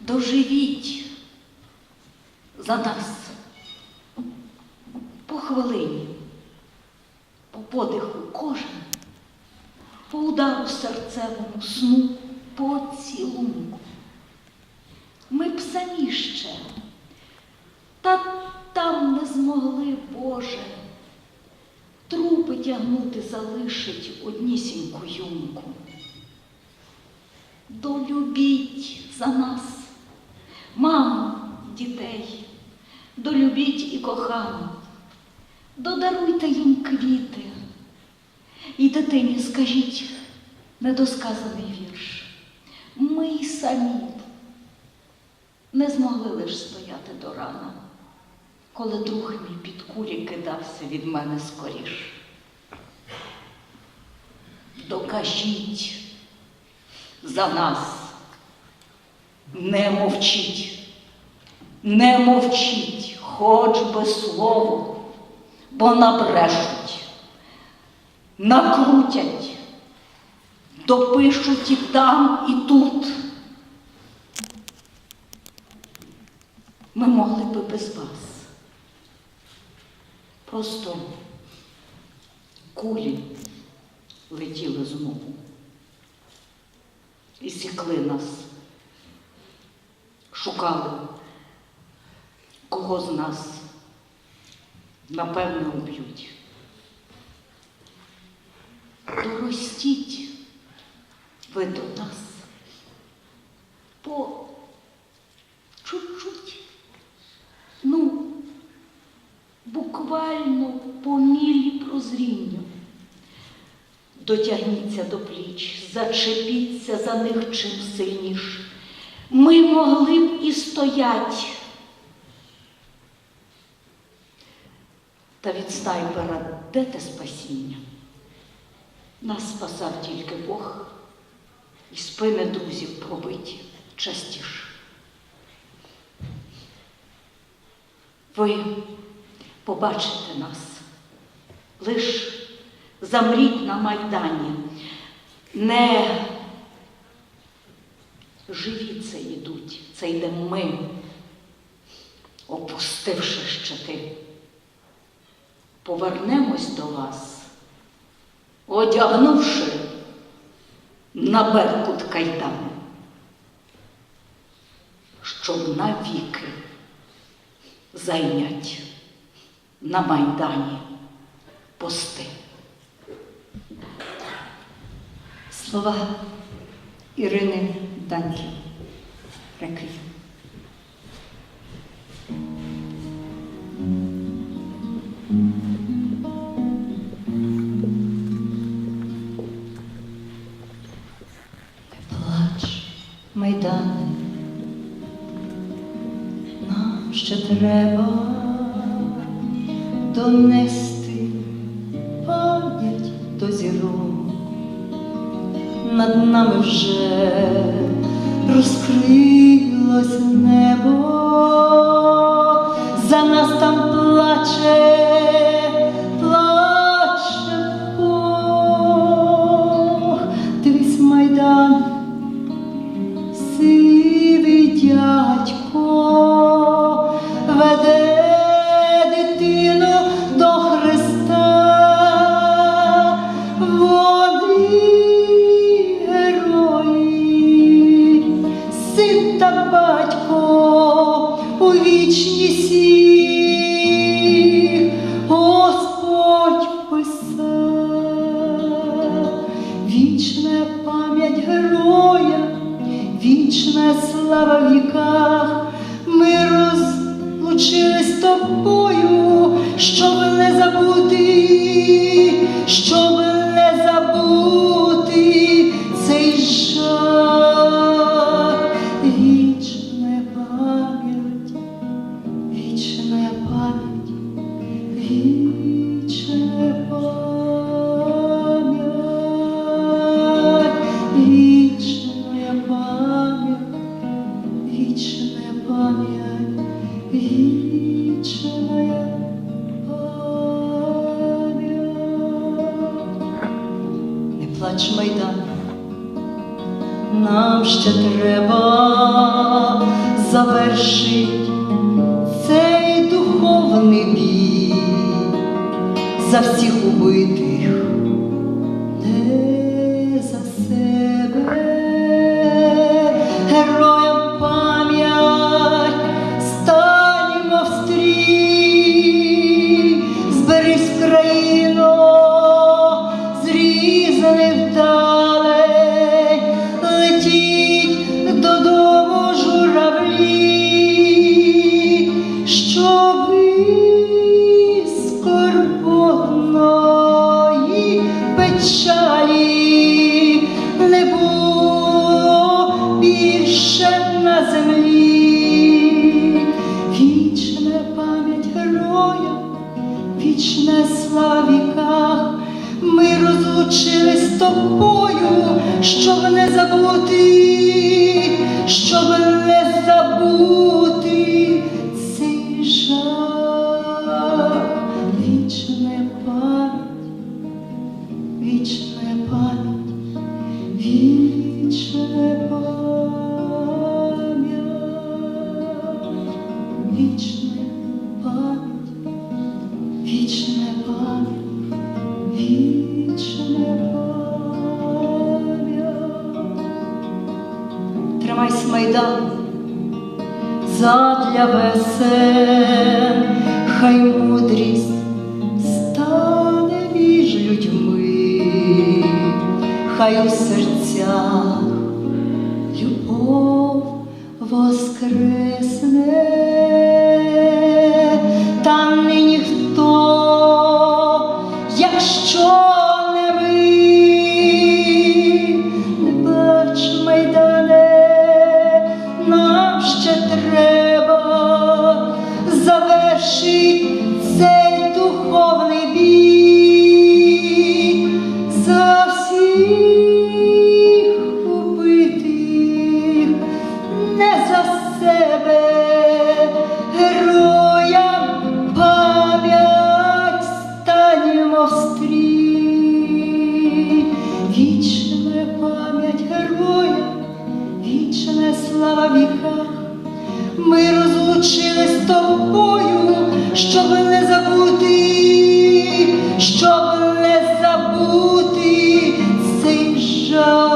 Доживіть. За нас по хвилині, по подиху кожен, по удару серцевому сну, по цілунку. Ми б самі ще, та там не змогли, Боже, трупи тягнути залишить однісіньку юнку. Долюбіть за нас, маму, дітей, долюбіть і кохану, додаруйте їм квіти. І дитині скажіть недосказаний вірш. Ми й самі не змогли лиш стояти до рана, коли друг мій під курі кидався від мене скоріш. Докажіть за нас. Не мовчіть, не мовчіть, хоч би слово, бо набрешуть, накрутять, допишуть і там, і тут. Ми могли би без вас. Просто кулі летіли знову і сікли нас, шукали, кого з нас, напевно, уб'ють. Доростіть ви до нас по чуть-чуть, буквально по мілі прозрінню. Дотягніться до пліч, зачепіться за них чим сильніш. Ми могли б і стоять. Та від снайпера де те спасіння? Нас спасав тільки Бог, і спини друзів пробиті частіше. Ви побачите нас лиш замріть на Майдані, не живі це йдуть, це йдемо ми, опустивши щити. Повернемось до вас, одягнувши на беркут кайдани, щоб навіки зайнять на Майдані пости. Слова Ірини Даньки. Реквієм. Плач, майдани, нам ще треба донести пам'ять до зірок. Над нами вже розкрилось небо, за нас там плаче, не забути. Плач майдан. Нам ще треба завершить цей духовний бій за всіх убитих, печалі не було більше на землі. Вічна пам'ять героя, вічне слава. Ми розлучились з тобою, щоб не забути, вічна пам'ять, вічна пам'ять, вічна пам'ять, вічна пам'ять. Тримайся, Майдан, задля весен, хай мудрість стане між людьми, хай у серцях любов воскресне, там не ніхто, якщо не ви, не бач майдане, нам ще себе, героям пам'ять станемо встрій. вічне пам'ять героя, вічне слава віка. Ми розлучили з тобою, щоб не забути, щоб не забути цей жах.